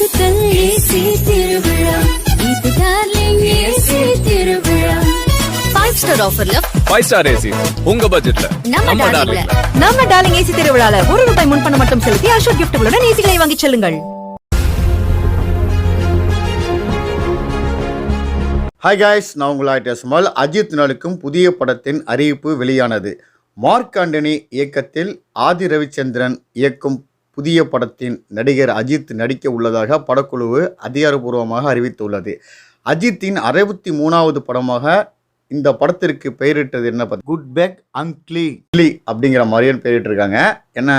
மாசத்தில் ஏசி திருவிழா. இது டார்லிங் ஏசி திருவிழா. ஃபைவ் ஸ்டார் ஆஃபர்ல ஃபைவ் ஸ்டார் ஏசி உங்க பட்ஜெட்ல நம்ம டார்லிங்ல நம்ம டார்லிங் ஏசி திருவிழால ஒரு ரூபாய் முன்பணம் மட்டும் செலுத்தி அசோக் கிஃப்ட்களுடன் ஏசிகளை வாங்கிச் செல்லுங்கள். ஹாய் காய்ஸ் நான் உங்கள் ஆயிட்ட சுமல். அஜித் நடிக்கும் புதிய படத்தின் அறிவிப்பு வெளியானது. மார்க் ஆண்டனி இயக்கத்தில் ஆதி ரவிச்சந்திரன் இயக்கும் புதிய படத்தின் நடிகர் அஜித் நடிக்க உள்ளதாக படக்குழு அதிகாரப்பூர்வமாக அறிவித்துள்ளது. அஜித்தின் அறுபத்தி மூணாவது படமாக இந்த படத்திற்கு பெயரிட்டது என்ன குட் பேக் அங்க்லி கிளி அப்படிங்கிற மாதிரியும் பெயரிட்டிருக்காங்க ஏன்னா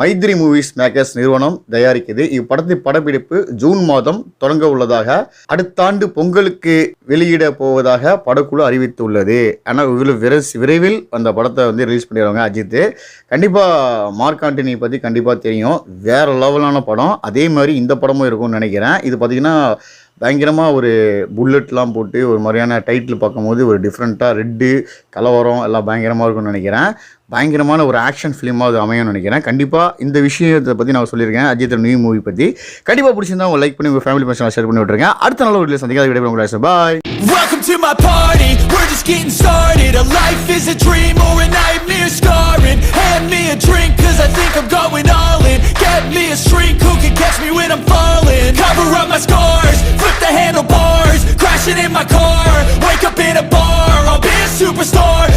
மைத்ரி மூவிஸ் மேக்கர்ஸ் நிறுவனம் தயாரிக்குது. இப்படத்தின் படப்பிடிப்பு ஜூன் மாதம் தொடங்க உள்ளதாக அடுத்த ஆண்டு பொங்கலுக்கு வெளியிட போவதாக படக்குழு அறிவித்துள்ளது. ஆனால் இவ்வளவு விரைஸ் விரைவில் அந்த படத்தை வந்து ரிலீஸ் பண்ணிடுவாங்க அஜித். கண்டிப்பாக மார்க் ஆண்டனி பற்றி கண்டிப்பாக தெரியும். வேற லெவலான படம். அதே மாதிரி இந்த படமும் இருக்கும்னு நினைக்கிறேன். இது பார்த்தீங்கன்னா பயங்கரமாக ஒரு புல்லட்லாம் போட்டு ஒரு மாதிரியான டைட்டில் பார்க்கும்போது ஒரு டிஃப்ரெண்ட்டாக ரெட்டு கலவரம் எல்லாம் பயங்கரமாக இருக்கும்னு நினைக்கிறேன். பயங்கரமான ஒரு ஆக்ஷன் ஃபிலிமாக அது அமையும்னு நினைக்கிறேன். கண்டிப்பாக இந்த விஷயத்தை பற்றி நான் சொல்லியிருக்கேன். அஜித் நியூ மூவி பற்றி கண்டிப்பாக பிடிச்சிருந்தா உங்கள் லைக் பண்ணி உங்கள் ஃபேமிலி பர்சனாக ஷேர் பண்ணி விட்டுருங்க. அடுத்த நாள் ஒரு சந்திக்காத விடைபெறும். உங்களை பாய் Welcome to my party, we're just getting started. A life is a dream or a nightmare scarring. Hand me a drink cause I think I'm going all in. Get me a shrink who can catch me when I'm falling. Cover up my scars,